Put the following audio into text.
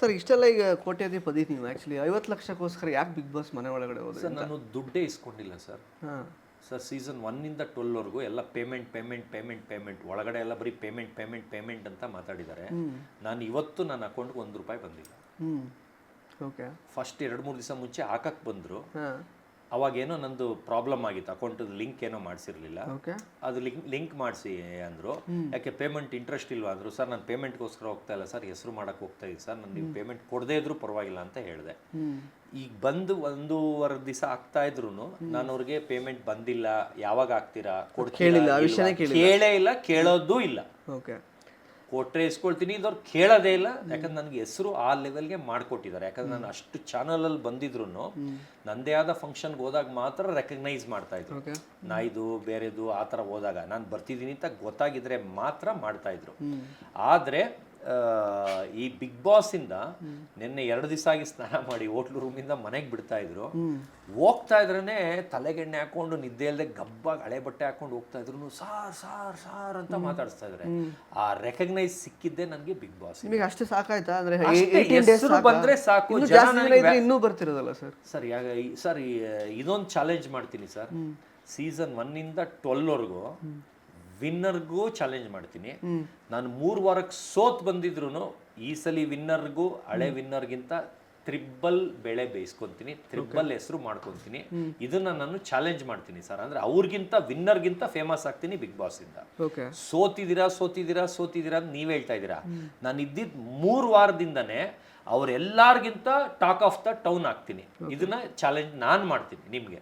Sir ಇಷ್ಟೆಲ್ಲ ಈಗ ಕೋಟ್ಯಾಧಿಪತಿ ನೀವು ಆ್ಯಕ್ಚುಲಿ ಐವತ್ತು ಲಕ್ಷಕ್ಕೋಸ್ಕರ ಯಾಕೆ ಬಿಗ್ ಬಾಸ್ ಮನೆ ಒಳಗಡೆ ಹೋದ್ರೆ ಸರ್ ನಾನು ದುಡ್ಡೇ ಇಸ್ಕೊಂಡಿಲ್ಲ ಸರ್. ಹಾಂ. ಸರ್ ಸೀಸನ್ ಒನ್ನಿಂದ ಟ್ವೆಲ್ವರೆಗೂ ಎಲ್ಲ ಪೇಮೆಂಟ್ ಪೇಮೆಂಟ್ ಪೇಮೆಂಟ್ ಪೇಮೆಂಟ್ ಒಳಗಡೆ ಎಲ್ಲ ಬರೀ ಪೇಮೆಂಟ್ ಪೇಮೆಂಟ್ ಪೇಮೆಂಟ್ ಅಂತ ಮಾತಾಡಿದ್ದಾರೆ. ನಾನು ಇವತ್ತು ನನ್ನ ಅಕೌಂಟ್ಗೆ ಒಂದು ರೂಪಾಯಿ ಬಂದಿಲ್ಲ. ಓಕೆ ಫಸ್ಟ್ ಎರಡು ಮೂರು ದಿವಸ ಮುಂಚೆ ಹಾಕಕ್ಕೆ ಬಂದರು. ಹಾಂ. ಅವಾಗೇನೋ ನಂದು ಪ್ರಾಬ್ಲಮ್ ಆಗಿತ್ತು. ಅಕೌಂಟ್ ಲಿಂಕ್ ಏನೋ ಮಾಡಿಸಿರ್ಲಿಲ್ಲ. ಓಕೆ ಅದು ಲಿಂಕ್ ಲಿಂಕ್ ಮಾಡಿಸಿ ಅಂದರು. ಯಾಕೆ ಪೇಮೆಂಟ್ ಇಂಟ್ರೆಸ್ಟ್ ಇಲ್ವಾ ಅಂದರು ಸರ್ ನಾನು ಪೇಮೆಂಟ್ಗೋಸ್ಕರ ಹೋಗ್ತಾ ಇಲ್ಲ ಸರ್ ಹೆಸರು ಮಾಡೋಕ್ಕೆ ಹೋಗ್ತಾ ಇದ್ದೀನಿ ಸರ್ ನಾನು ನೀವು ಪೇಮೆಂಟ್ ಕೊಡದೇ ಇದ್ರು ಪರವಾಗಿಲ್ಲ ಅಂತ ಹೇಳಿದೆ. ಈಗ ಬಂದು ಒಂದೂವರೆ ದಿವಸ ಆಗ್ತಾ ಇದ್ರು ನಾನು ಅವ್ರಿಗೆ ಪೇಮೆಂಟ್ ಬಂದಿಲ್ಲ ಯಾವಾಗ ಆಗ್ತೀರಾ ಕೊಡ್ತೀರಾ ಕೇಳೇ ಇಲ್ಲ ಕೇಳೋದು ಇಲ್ಲ. ಓಕೆ ಕೊಟ್ರೆ ಇಸ್ಕೊಳ್ತೀನಿ ಇದವ್ರು ಕೇಳೋದೇ ಇಲ್ಲ. ಯಾಕಂದ್ರೆ ನನಗೆ ಹೆಸರು ಆ ಲೆವೆಲ್ಗೆ ಮಾಡಿಕೊಟ್ಟಿದ್ದಾರೆ. ಯಾಕಂದ್ರೆ ನಾನು ಅಷ್ಟು ಚಾನಲಲ್ಲಿ ಬಂದಿದ್ರು ನಂದೇ ಆದ ಫಂಕ್ಷನ್ಗೆ ಹೋದಾಗ ಮಾತ್ರ ರೆಕಗ್ನೈಸ್ ಮಾಡ್ತಾ ಇದ್ರು. ನಾ ನಾಯ್ದು ಬೇರೆದು ಆ ಥರ ಹೋದಾಗ. ನಾನು ಬರ್ತಿದ್ದೀನಿ ಅಂತ ಗೊತ್ತಾಗಿದ್ರೆ ಮಾತ್ರ ಮಾಡ್ತಾ ಇದ್ರು. ಆದರೆ ಈ ಬಿಗ್ ಬಾಸ್ ಇಂದ ನಿನ್ನೆ ಎರಡು ದಿವಸ ಆಗಿ ಸ್ನಾನ ಮಾಡಿ ಹೋಟ್ಲು ರೂಮಿಂದ ಮನೆಗೆ ಬಿಡ್ತಾ ಇದ್ರು. ಹೋಗ್ತಾ ಇದ್ರೇ ತಲೆಗೆಣ್ಣೆ ಹಾಕೊಂಡು ನಿದ್ದೆ ಇಲ್ಲದೆ ಗಬ್ಬಾಗಿ ಹಳೆ ಬಟ್ಟೆ ಹಾಕೊಂಡು ಹೋಗ್ತಾ ಇದ್ರು ಸಾರ್ ಸಾರ್ ಸಾರ್ ಅಂತ ಮಾತಾಡಿಸ್ತಾ ಇದ್ರೆ. ಆ ರೆಕಗ್ನೈಸ್ ಸಿಕ್ಕಿದ್ದೆ ನನಗೆ ಬಿಗ್ ಬಾಸ್ ನಿಮಗೆ ಅಷ್ಟು ಸಾಕಾಯ್ತಾ? ಅಂದ್ರೆ ಹೆಸರು 18 days ಹೆಸ್ರು ಸಾಕಾ? ಬಂದ್ರೆ ಸಾಕು, ಇನ್ನೂ ಬರ್ತಿರೋದಲ್ಲ ಸರ್? ಸರಿ ಸರ್ ಇದೊಂದು ಚಾಲೆಂಜ್ ಮಾಡ್ತೀನಿ ಸರ್. ಸೀಸನ್ ಒನ್ನಿಂದ ಟ್ವೆಲ್ವರೆಗೂ ವಿನ್ನರ್ಗೂ ಚಾಲೆಂಜ್ ಮಾಡ್ತೀನಿ. ನಾನು ಮೂರು ವಾರಕ್ಕೆ ಸೋತ್ ಬಂದಿದ್ರು ಈ ಸಲ ವಿನ್ನರ್ಗೂ ಹಳೆ ವಿನ್ನರ್ಗಿಂತ ತ್ರಿಬ್ಬಲ್ ಬೆಳೆ ಬೇಯಿಸ್ಕೊತೀನಿ ತ್ರಿಬ್ಬಲ್ ಹೆಸರು ಮಾಡ್ಕೊತೀನಿ. ಇದನ್ನ ನಾನು ಚಾಲೆಂಜ್ ಮಾಡ್ತೀನಿ ಸರ್. ಅಂದ್ರೆ ಅವ್ರಿಗಿಂತ ವಿನ್ನರ್ಗಿಂತ ಫೇಮಸ್ ಆಗ್ತೀನಿ ಬಿಗ್ ಬಾಸ್ ಇಂದ. ಸೋತಿದ್ದೀರಾ ಸೋತಿದ್ದೀರಾ ಸೋತಿದ್ದೀರಾ ಅಂತ ನೀವ್ ಹೇಳ್ತಾ ಇದ್ದೀರಾ? ನಾನು ಇದ್ದಿದ್ ಮೂರ್ ವಾರದಿಂದಾನೆ ಅವ್ರೆಲ್ಲಾರ್ಗಿಂತ ಟಾಕ್ ಆಫ್ ದ ಟೌನ್ ಆಗ್ತೀನಿ. ಇದನ್ನ ಚಾಲೆಂಜ್ ನಾನು ಮಾಡ್ತೀನಿ ನಿಮ್ಗೆ.